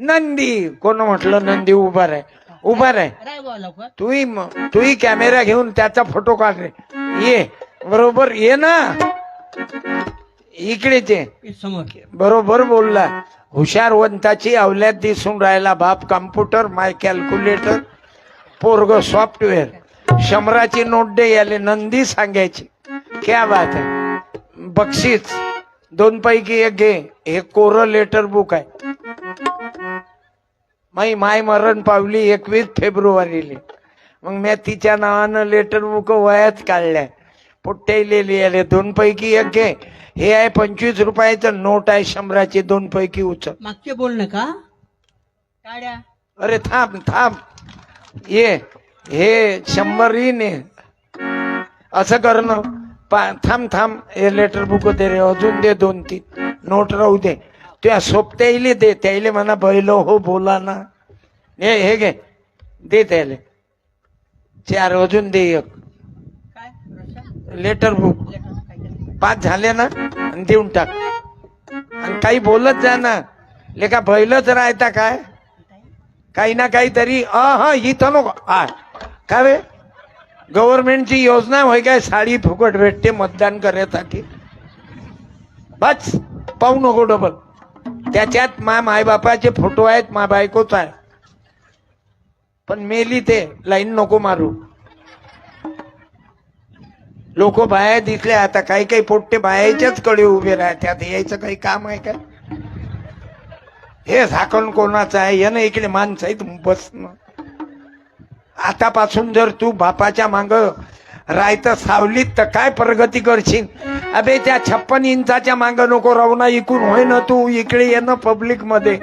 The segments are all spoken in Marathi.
नंदी कोण म्हटलं नंदी उभा आहे उभा लवकर. तूही तूही कॅमेरा घेऊन त्याचा फोटो काढ रे. ये बरोबर ये ना. इकडेच हे समोर. बरोबर बोलला. हुशारवंताची अवल्यात दिसून राहिला बाप कम्प्युटर माय कॅल्क्युलेटर पोरग सॉफ्टवेअर शंभराची नोट दे याले नंदी सांगायची. क्या बात आहे. बक्षीस. दोन पैकी एक घे. हे कोरं लेटर बुक आहे. माई माय मरण पावली एकवीस फेब्रुवारीले. मग मी तिच्या नावानं लेटर बुक वयात काढल्या. पोट्टेलेली आले दोन पैकी एक घे. हे आहे पंचवीस रुपयाचं नोट आहे शंभराची दोन पैकी उचल. मागचे बोलणं का? अरे थांब थांब. ये हे शंभर ने. असं करणं थांब थांब. हे लेटर बुक दे रे अजून दे दोन तीन. नोट राहू दे. त्या सोबत्याईले दे त्याईले म्हणा बैल हो बोला ना. हे हे घे. दे त्याले चार अजून दे एक? Letter book. पाच झाले ना आणि देऊन टाक. आणि काही बोलत जा ना. लेका बैलच राहता काय? काही ना काहीतरी अ हा इथं नको. आ काय वे गव्हर्नमेंटची योजना होय काय? साडी फुकट भेटते मतदान करण्यासाठी बस पाहू नको डबल. त्याच्यात मा मायबापाचे फोटो आहेत मा बायकोच आहे. पण मेली ते लाईन नको मारू. लोक बाया दिसले आता काही काही पोट्टे बायाच्याच कडे उभे राहतात यायचं काही काम आहे का? हे झाकण कोणाचं आहे? यानं इकडे माणसं आहेत बसणं. आतापासून जर तू बापाच्या मांग रायत सावलीत तर काय प्रगती करशील? अबे त्या छप्पन इंचाच्या मागं नको राहू ना इकून होय ना तू इकडे ये ना पब्लिकमध्ये.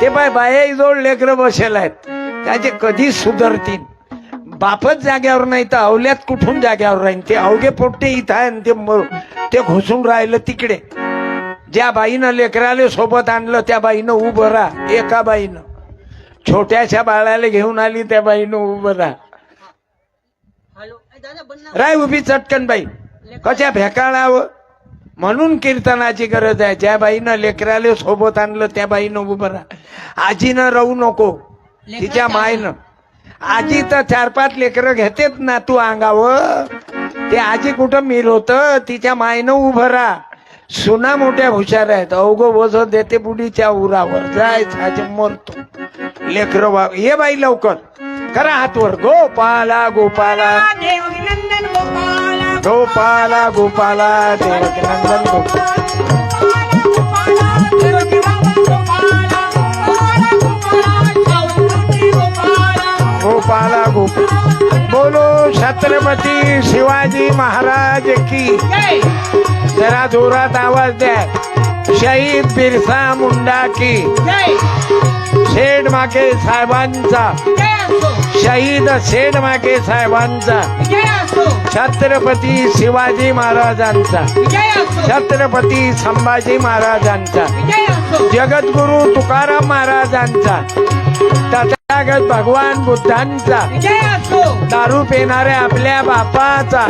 ते बाय बाया जोड लेकर बसेल आहेत. त्याचे कधी सुधरतील. बापच जाग्यावर नाही तर अवल्यात कुठून जाग्यावर राहील ते अवघे पोट्टे इथं आहे आणि ते ते घुसून राहिलं तिकडे. ज्या बाईनं लेकराले सोबत आणलं त्या बाईनं उभं राहा. एका बाईनं. छोट्याशा बाळाला घेऊन आली त्या बाईनं उभं राहा. राय उभी चटकन बाई. कशा भेकाळावं? म्हणून कीर्तनाची गरज आहे. ज्या बाईनं लेकराले सोबत आणलं त्या बाईनं उभं राहा. आजीनं राहू नको. तिच्या मायनं. आजी तर चार पाच लेकरं घेतेत ना तू अंगावर. ते आजी कुठं मिल होत? तिच्या मायनं उभं राहा. सुना मोठ्या हुशार आहेत. अवघ वज देते बुडीच्या उरावर. जाय साजे मरतो. लेकर ये बाई लवकर. करा हातवर गोपाला गोपाला. गोपाला गोपाला गोपाला देवकी नंदन गोपाला. गोपाला गोपाला बोलो छत्रपती शिवाजी महाराज की. जरा जोरात आवाज द्या. शहीद बिरसा मुंडा की. शेड माके साहेबांचा. शहीद शेड माके साहेबांचा छत्रपती शिवाजी महाराजांचा. छत्रपती संभाजी महाराजांचा. जगद्गुरु तुकाराम महाराजांचा. तथागत भगवान बुद्धांचा. दारू पिणाऱ्या आपल्या बापाचा.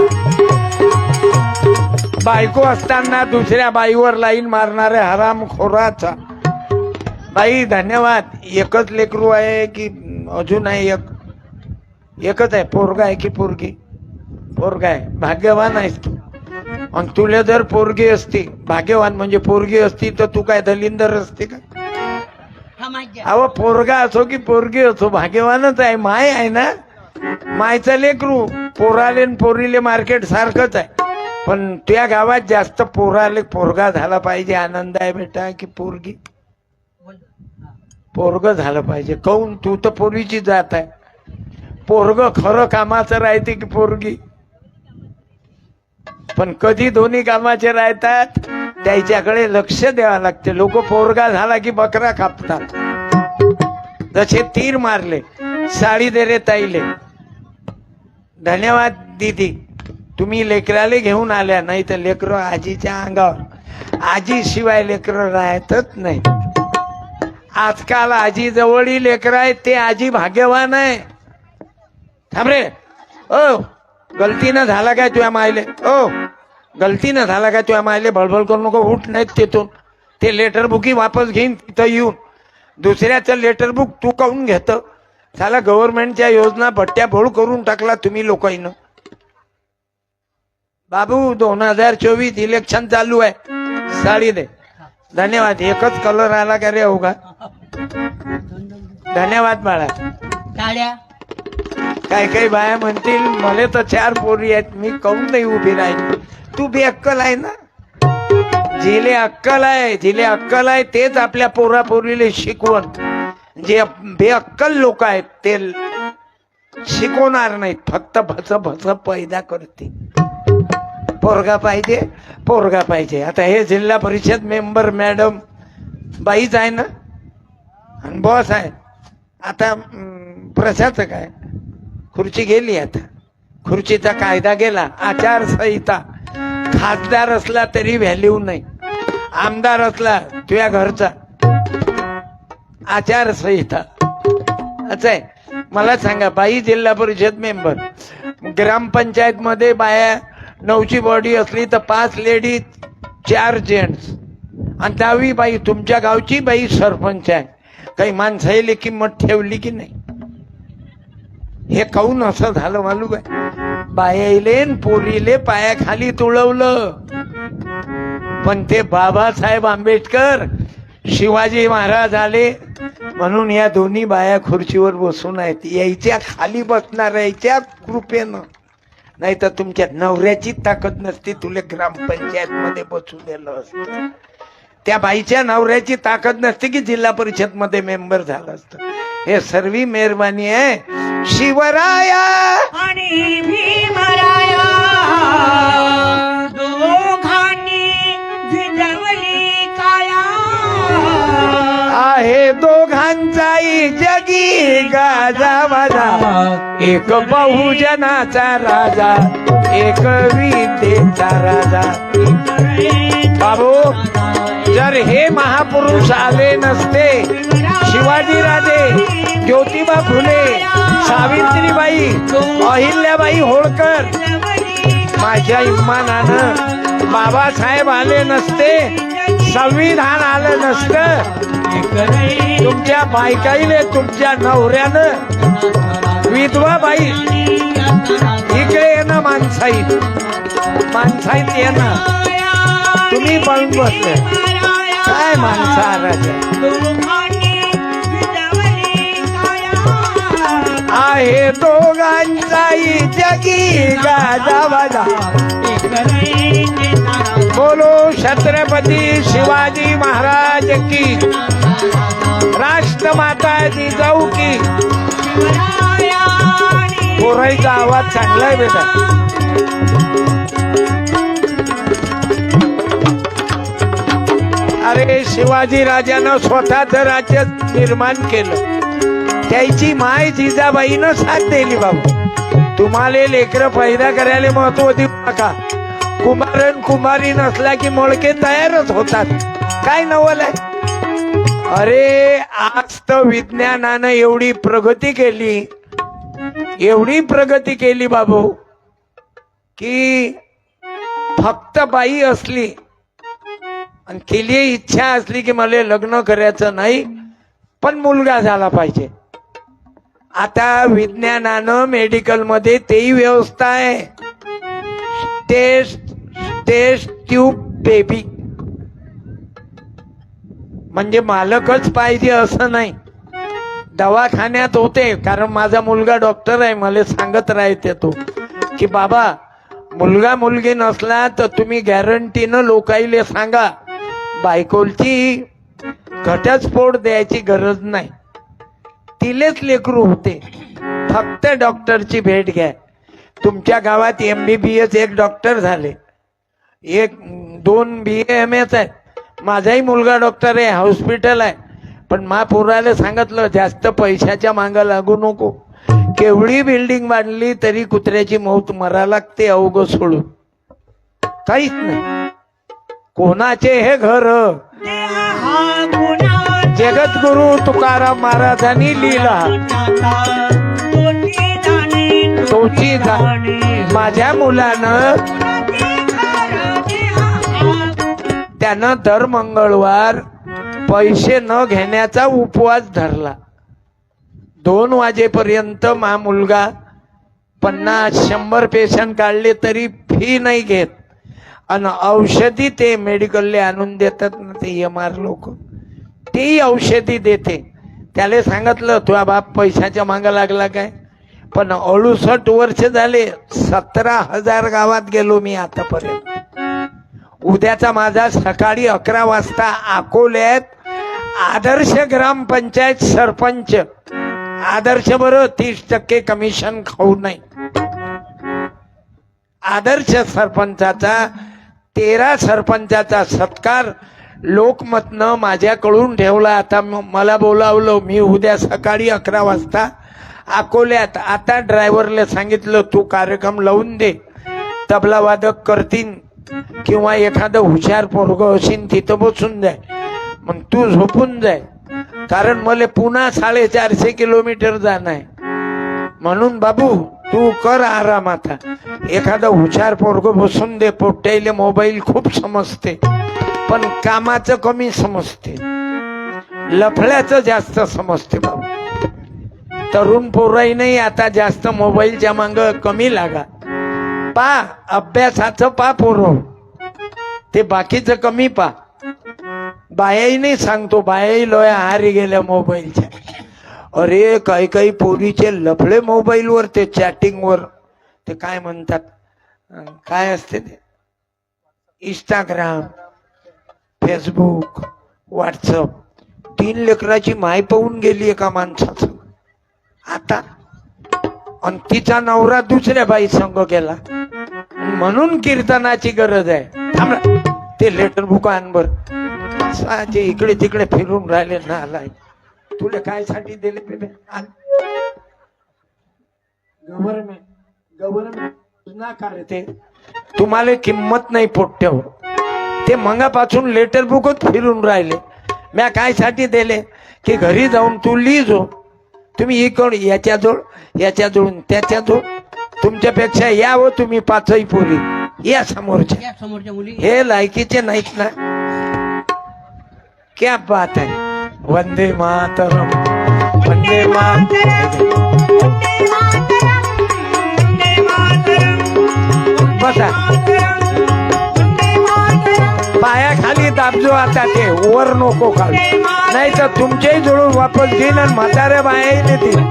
बायको असताना दुसऱ्या बाईवर लाईन मारणाऱ्या हरामखोराचा. बाई धन्यवाद. एकच लेकरू आहे की अजून आहे एक एकच आहे पोरगा आहे की पोरगी? पोरगा आहे. भाग्यवान आहेस तू आणि तुला जर पोरगी असती भाग्यवान म्हणजे पोरगी असती तर तू काय दलिंदर असते का? अहो पोरगा असो की पोरगी असो भाग्यवानच आहे. माय आहे ना? मायचं लेकरू पोराले पोरीले मार्केट सारखंच आहे. पण तुझ्या गावात जास्त पोराले पोरगा झाला पाहिजे आनंद आहे बेटा की पोरगी. पोरग झालं पाहिजे. काऊन? तू तर पोरीची जात आहे. पोरग खरं कामाचं राहते की पोरगी? पण कधी दोन्ही कामाचे राहतात त्याच्याकडे लक्ष द्यावं लागते. लोक पोरगा झाला की बकरा कापतात. जसे तीर मारले साडी दे रे ताईले. धन्यवाद दीदी. तुम्ही लेकराले घेऊन आल्या नाही तर लेकर आजीच्या अंगावर. आजी शिवाय लेकर राहतच नाही आजकाल आजी जवळी लेकर आहेत ते आजी भाग्यवान आहे. थांब रे. ओ गलतीनं झाला काय तुझ्या मायले? ओ गलतीनं झाला काय तुझ्या मायले? बळबळ करू नको उठ नाहीत तिथून. ते लेटर बुकी वापस घेईन तिथं येऊन. दुसऱ्याचं लेटर बुक तू काऊन घेतं. साला गव्हर्नमेंटच्या योजना भट्ट्या भोळ करून टाकला तुम्ही लोकांना. बाबू दोन हजार चोवीस इलेक्शन चालू आहे. साडी दे धन्यवाद. एकच कलर आला का रे हो का धन्यवाद बाळा. टाळ्या काय काही बाया म्हणतील मला तर चार पोरी आहेत मी काऊन नाही उभी राहील तू बी अक्कल आहे ना? जिले अक्कल आहे जिले अक्कल आहे तेच आपल्या पोरा पोरीले शिकवण जे बेअक्कल लोक आहेत ते शिकवणार नाहीत फक्त भस भस पैदा करते पोरगा पाहिजे पोरगा पाहिजे. आता हे जिल्हा परिषद मेंबर मॅडम बाईच आहे ना? आणि बॉस आहे. आता प्रशासक आहे. खुर्ची गेली आता खुर्चीचा कायदा गेला आचारसंहिता. खासदार असला तरी व्हॅल्यू नाही. आमदार असला तुझ्या घरचा. आचारसंहिता. असं आहे. मला सांगा बाई जिल्हा परिषद मेंबर ग्रामपंचायतमध्ये बाया नऊची बॉडी असली तर पाच लेडीज चार जेंट्स आणि दहावी बाई तुमच्या गावची बाई सरपंच आहे. काही माणसाईले किंमत ठेवली की नाही? हे काऊन असं झालं मालूम आहे? बायाईले न पोरीले पायाखाली तुळवलं. पण ते बाबासाहेब आंबेडकर शिवाजी महाराज आले म्हणून या दोन्ही बाया खुर्चीवर बसून आहेत. यायच्या खाली बसणार यायच्या कृपेनं. नाही तर तुमच्या नवऱ्याची ताकद नसती तुले ग्रामपंचायत मध्ये बसू दिलं असतं. त्या बाईच्या नवऱ्याची ताकद नसते की जिल्हा परिषदमध्ये मेंबर झालं असतं. हे सर्वी मेहरबानी आहे. शिवराया! आणि भीमराया दोघांनी झिजवली काया. आहे दोघांचाही जगी गाजा वाजा. एक बहुजनाचा राजा एक विद्येचा राजा. बाबू जर हे महापुरुष आले नसते शिवाजी राजे ज्योतिबा फुले सावित्रीबाई अहिल्याबाई होळकर. माझ्या इमानानं बाबासाहेब आले नसते संविधान आलं नसतं. तुमच्या बायकाईने तुमच्या नवऱ्यानं विधवा बाई इकडे येणं माणसाईत माणसाईत येणं. तुम्ही बळून बसले काय माणसा राजा? आहे दोघांचाही जगी गाजावाजा. बोलो छत्रपती शिवाजी महाराज की. राष्ट्रमाता जिजाऊ की. पोराईचा आवाज चांगला आहे बेटा. अरे शिवाजी राजानं स्वतःच राज्य निर्माण केलं. त्याची माय जिजाबाईनं साथ दिली बाबू. तुम्हाला लेकर पैदा करायला महत्त्व देऊ नका. कुमारन कुमारी नसला की मोळके तयारच होतात. काय नवल आहे? अरे आज तर विज्ञानानं एवढी प्रगती केली. एवढी प्रगती केली बाबू की फक्त बाई असली आणि केली इच्छा असली की मला लग्न करायचं नाही पण मुलगा झाला पाहिजे. आता विज्ञानानं मेडिकलमध्ये तेही व्यवस्था आहे. टेस्ट टेस्ट ट्यूब बेबी म्हणजे मालकच पाहिजे असं नाही. दवाखान्यात होते कारण माझा मुलगा डॉक्टर आहे मला सांगत राहते तो की बाबा मुलगा मुलगी नसला तर तुम्ही गॅरंटीनं लोकाईले सांगा. बायकोलची घटस्फोट द्यायची गरज नाही. तिलेच लेकरू होते. फक्त डॉक्टरची भेट घ्या. तुमच्या गावात एम बी बी एस एक डॉक्टर झाले. एक दोन बी एम एस आहे माझाही मुलगा डॉक्टर आहे हॉस्पिटल आहे. पण मा पोराला सांगितलं जास्त पैशाच्या मागं लागू नको. केवढी बिल्डिंग बांधली तरी कुत्र्याची मौत मरा लागते अवघ सोडून. काहीच नाही. कोणाचे हे घर? जगद्गुरु तुकाराम महाराजांनी लिहिला. तोची जा- माझ्या मुलानं. त्यानं दर मंगळवार पैसे न घेण्याचा उपवास धरला. दोन वाजेपर्यंत मा मुलगा पन्नास शंभर पेशंट काढले तरी फी नाही घेत. आणि औषधी ते मेडिकलले आणून देतात ना ते एम आर लोक. तेही औषधी देते. त्याला सांगितलं तुझा बाप पैशाच्या मागं लागला काय? पण अडुसठ वर्ष झाले सतरा हजार गावात गेलो मी आतापर्यंत. उद्याचा माझा सकाळी अकरा वाजता अकोल्यात आदर्श ग्रामपंचायत सरपंच. आदर्श बरं तीस टक्के कमिशन खाऊ नये. आदर्श सरपंचाचा तेरा सरपंचाचा सत्कार लोकमतनं माझ्याकडून ठेवला. आता मला बोलावलं मी उद्या सकाळी अकरा वाजता अकोल्यात. आता ड्रायव्हरला सांगितलं तू कार्यक्रम लावून दे. तबला वादक करतीन किंवा एखादं हुशार पोरग असेल तिथं बसून जाय. मग तू झोपून जाय. कारण मला पुन्हा साडेचारशे किलोमीटर जाणं आहे म्हणून बाबू तू कर आराम आता एखादा हुशार पोरग बसून दे. पोट्याईले मोबाईल खूप समजते. पण कामाचं कमी समजते. लफड्याचं जास्त समजते बाबा तरुण पोराई नाही आता जास्त मोबाईलच्या मांग कमी लागा. पा अभ्यासाचं पा पोरो. ते बाकीचं कमी पा. बायाही नाही सांगतो बायाही लोया हारी गेल्या मोबाईलच्या. अरे काही काही पोरीचे लफडे मोबाईलवर ते चॅटिंगवर. ते काय म्हणतात? काय असते ते? इंस्टाग्राम फेसबुक व्हॉट्सअप तीन लेकराची माय पाहून गेली एका माणसाचं. आता आणि तिचा नवरा दुसऱ्या बाई संघ गेला. म्हणून कीर्तनाची गरज आहे. थांबला ते लेटर बुक आण बर. साजे इकडे तिकडे फिरून राहिले ना आलाय तुला काय साठी दिले बेबे? गव्हर्नमेंट गव्हर्नमेंट ना ते तुम्हाला किंमत नाही पोट्यावर ते मंगापासून लेटर बुकच फिरून राहिले. म्या काय साठी दिले? की घरी जाऊन तू लिहिजो तुम्ही इकडून याच्या जोड याच्या जोडून त्याच्या जोड तुमच्यापेक्षा या हो तुम्ही पाचही पोरी. या समोरच्या. या समोरच्या मुली. हे लायकीचे नाहीत ना. क्या बात आहे. वंदे मातरम. वंदे मातरम. बसा. पायाखाली दाबजो आता ते वर नको खाली नाही तर तुमच्याही जुळून वापस घेईन आणि म्हाताऱ्या बायाही देतील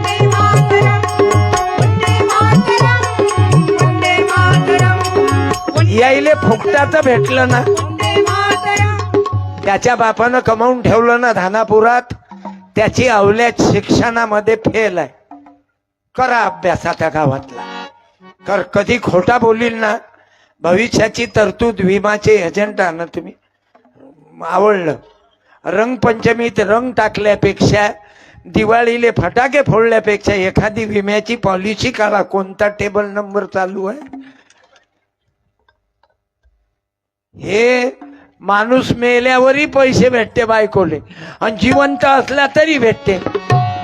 याईले फुकटाचं भेटलं ना. त्याच्या बापानं कमावून ठेवलं ना धानापुरात. त्याची अवल्यात शिक्षणामध्ये फेल आहे. करा अभ्यास आता गावातला. कर कधी खोटा बोलील ना भविष्याची तरतूद विमाचे एजंट ना तुम्ही. आवडलं. रंगपंचमीत रंग टाकल्यापेक्षा दिवाळीले फटाके फोडल्यापेक्षा एखादी विम्याची पॉलिसी काढा. कोणता टेबल नंबर चालू आहे? हे माणूस मेल्यावरही पैसे भेटते बायकोले. आणि जिवंत असला तरी भेटते.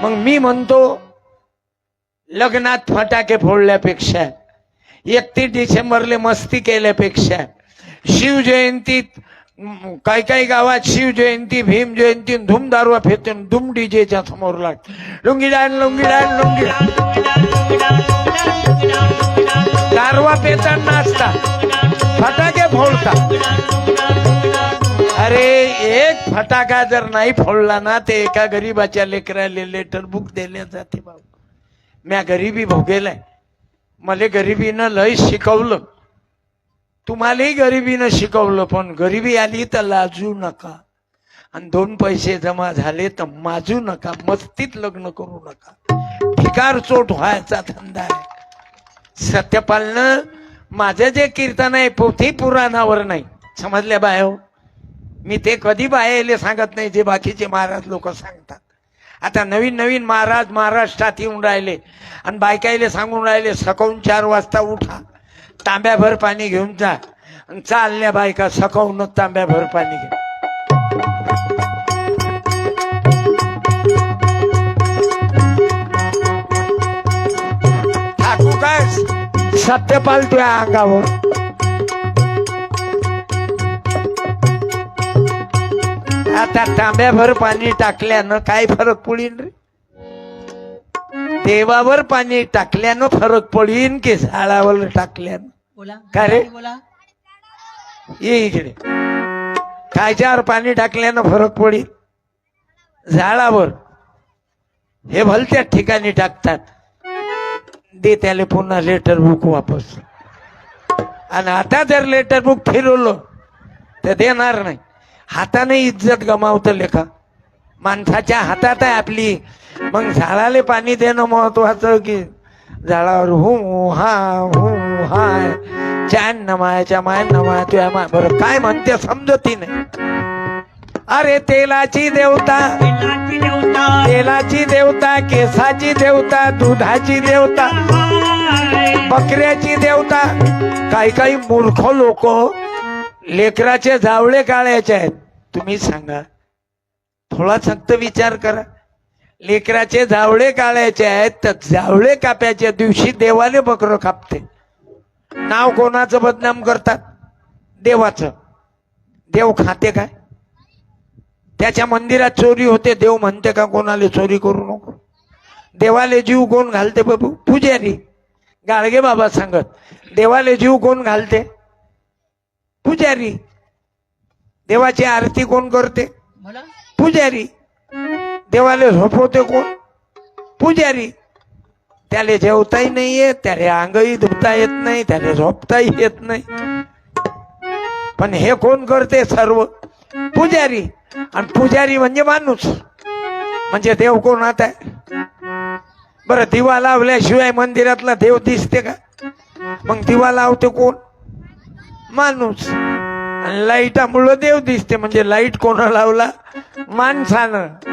मग मी म्हणतो लग्नात फटाके फोडल्यापेक्षा एकतीस डिसेंबरले मस्ती केल्यापेक्षा शिवजयंतीत काही काही गावात शिवजयंती भीम जयंती धूमदारवा फेतून धूम डीजेच्या समोर लागत लुंगी डान लुंगी डान लुंगी दारवा पेता नाचता फटाके फोडता. अरे एक फटाका जर नाही फोडला ना ते एका गरीबाच्या लेकराला लेटर बुक दिले जाते बाबा म्या गरीबी भोगेलाय. मला गरिबीनं लय शिकवलं. तुम्हालाही गरिबीनं शिकवलं पण गरिबी आली तर लाजू नका. आणि दोन पैसे जमा झाले तर माजू नका मस्तीत लग्न करू नका. भिकार चोट व्हायचा धंदा आहे. सत्यपालनं माझं जे कीर्तन आहे पोथी पुराणावर नाही. समजल्या बायो? मी ते कधी बायाले सांगत नाही जे बाकीचे महाराज लोक सांगतात. आता नवीन नवीन महाराज महाराष्ट्रात येऊन राहिले. आणि बायकाईले सांगून राहिले सकाळून चार वाजता उठा तांब्याभर पाणी घेऊन जा. आणि चालल्या बायका सकाळूनच तांब्याभर पाणी घे. टाकू काय? सत्यपाल तुझ्या अंगावर. आता तांब्याभर पाणी टाकल्यानं काय फरक पडीन रे? देवावर पाणी टाकल्यानं फरक पडीन की झाडावर टाकल्यानं? बोला. काय रे? बोला. ये इकडे. कायच्यावर पाणी टाकल्यानं फरक पडीन? झाडावर. हे भलत्या ठिकाणी टाकतात. दे त्याला पुन्हा लेटर बुक वापस. आणि आता जर लेटर बुक फिरवलं तर देणार नाही. हाताने इज्जत गमावतं लेखा. माणसाच्या हातात आहे आपली. मग झाडाला पाणी देणं महत्वाचं की झाडावर हू हा हू हा चॅन नमायच्या माय नमाय तुझ्या माय. बरं काय म्हणते समजती नाही. अरे तेलाची देवता. तेलाची देवता. तेलाची देवता केसाची देवता दुधाची देवता. हाय. बकऱ्याची देवता. काही काही मूर्ख लोक लेकराचे जावळे काळायचे आहेत. तुम्ही सांगा. थोडा फक्त विचार करा. लेकराचे जावळे काळायचे आहेत तर जावळे काप्याच्या दिवशी देवाले बकरं कापते. नाव कोणाचं बदनाम करतात? देवाचं. देव खाते काय? त्याच्या मंदिरात चोरी होते देव म्हणते का कोणाला चोरी करू नको? देवाले जीव कोण घालते बाबू? पुजारी. गाडगे बाबा सांगत देवाले जीव कोण घालते? पुजारी. देवाची आरती कोण करते? पुजारी. देवाले झोपवते कोण? पुजारी. त्याला जेवताही नाही येत त्याला अंगही धुता येत नाही त्याला झोपताही येत नाही. पण हे कोण करते सर्व? पुजारी. आणि पुजारी म्हणजे माणूस. म्हणजे देव कोण आता? बरं दिवा लावल्याशिवाय मंदिरातला देव दिसते का? मग दिवा लावते कोण? माणूस. आणि लाईटामुळं देव दिसते म्हणजे लाइट कोणा लावला? माणसानं.